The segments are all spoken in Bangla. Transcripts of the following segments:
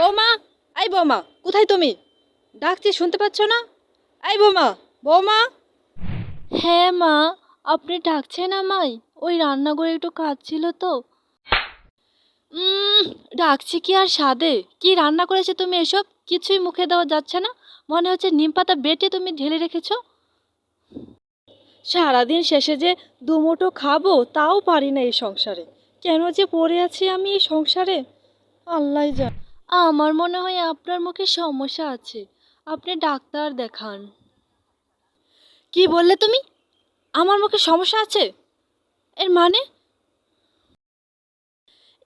বৌমা এই বৌমা কোথায় তুমি? ডাকছি শুনতে পাচ্ছ না? এই বৌমা বৌমা। হ্যাঁ মা আপনি ডাকছেন আমায় ওই রান্নাঘরে একটু কাজ ছিল তো। ডাকছি কি আর স্বাদে কি রান্না করেছে তুমি এসব? কিছুই মুখে দেওয়া যাচ্ছে না। মনে হচ্ছে নিম পাতা বেটে তুমি ঢেলে রেখেছো। সারাদিন শেষে যে দুমুঠো খাব তাও পারি না এই সংসারে। কেন যে পড়ে আছি আমি এই সংসারে? আল্লাহ জান। আমার মনে হয় আপনার মুখে সমস্যা আছে। আপনি ডাক্তার দেখান। কি বললে তুমি? আমার মুখে সমস্যা আছে? এর মানে?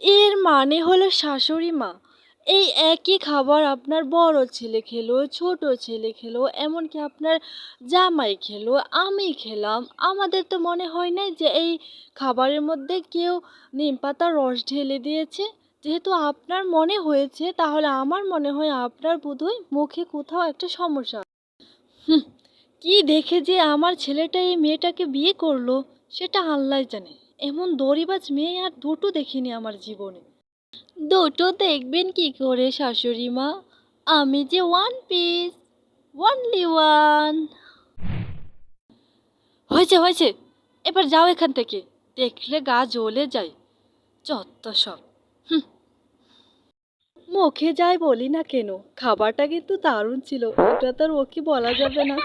এর মানে হলো শাশুড়ি মা এই একই খাবার আপনার বড় ছেলে খেলো ছোট ছেলে খেলো এমনকি আপনার জামাই খেলো আমি খেলাম। আমাদের তো মনে হয় না যে এই খাবারের মধ্যে কেউ নিম পাতার রস ঢেলে দিয়েছে। যেহেতু আপনার মনে হয়েছে, তাহলে আমার মনে হয় আপনার বোধহয় মুখে কোথাও একটা সমস্যা। হুম, কি দেখে যে আমার ছেলেটা এই মেয়েটাকে বিয়ে করল, সেটা আল্লাহ জানে। এমন দড়িবাজ মেয়ে আর দুটো দেখিনি আমার জীবনে। দুটো দেখবেন কি করে শাশুড়ি মা? আমি যে ওয়ান পিস ওয়ানলি ওয়ান হয়েছে হয়েছে। এবার যাও এখান থেকে। দেখলে গা জ্বলে যায়। যত সব। হুম। মুখে যাই বলি না কেন? খাবারটা কিন্তু দারুণ ছিল। এটা তো আর ওকে বলা যাবে না।